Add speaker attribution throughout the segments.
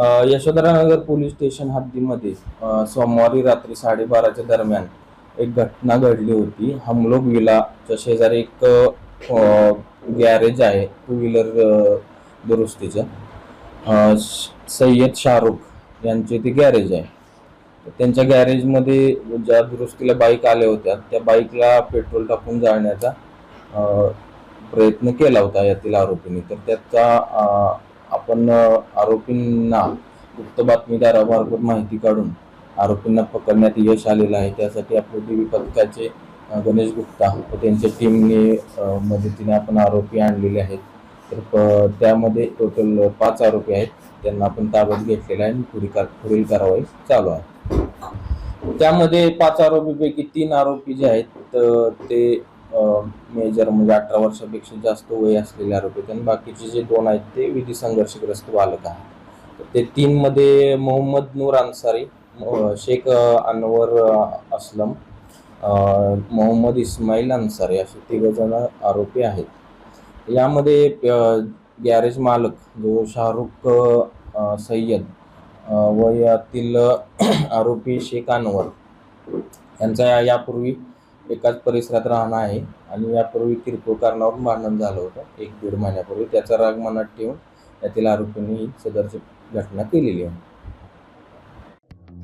Speaker 1: Yashodhara Nagar police station हद्दीमध्ये सोमवारी रात्री साडेबाराच्या दरम्यान एक घटना घडली होती. हमलोग विलाच्या शेजारी एक गॅरेज आहे टू व्हीलर दुरुस्तीचं. सय्यद शाहरुख यांचे ते गॅरेज आहे. त्यांच्या गॅरेजमध्ये ज्या दुरुस्तीला बाईक आल्या होत्या त्या बाईकला पेट्रोल टाकून जाळण्याचा प्रयत्न केला होता यातील आरोपींनी. तर त्याचा आपण आरोपींना गुप्त बातमीदारामार्फत माहिती काढून आरोपींना पकडण्यात यश आलेलं आहे. त्यासाठी आपले देवी पथकाचे गणेश गुप्ता व त्यांच्या टीमने मदतीने आपण आरोपी आणलेले आहेत. तर प- त्यामध्ये टोटल पाच आरोपी आहेत. त्यांना आपण ताब्यात घेतलेला आहे आणि पुढील कार पुढील कारवाई चालू आहे. त्यामध्ये पाच आरोपीपैकी तीन आरोपी जे आहेत तर ते मेजर म्हणजे अठरा वर्षापेक्षा जास्त वय असलेले आरोपी आहेत. आणि बाकीचे जे दोन आहेत ते विधी संघर्षग्रस्त बालक आहेत. तर ते तीनमध्ये मोहम्मद नूर अन्सारी शेख अनवर असलम मोहम्मद इस्माईल अन्सारी असे तिघजण आरोपी आहेत. यामध्ये गॅरेज मालक जो शाहरुख सय्यद व यातील आरोपी शेख अनवर यांचा या- यापूर्वी एकाच परिसरात राहणं आहे. आणि यापूर्वी किरकोळ कारणावर भांडण झालं होतं. एक दीड महिन्यापूर्वी त्याचा राग मनात ठेवून त्यातील आरोपींनी ही सदरची घटना केलेली आहे.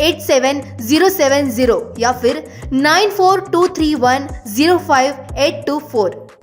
Speaker 2: eight seven zero seven zero या फिर nine four two three one zero five eight two four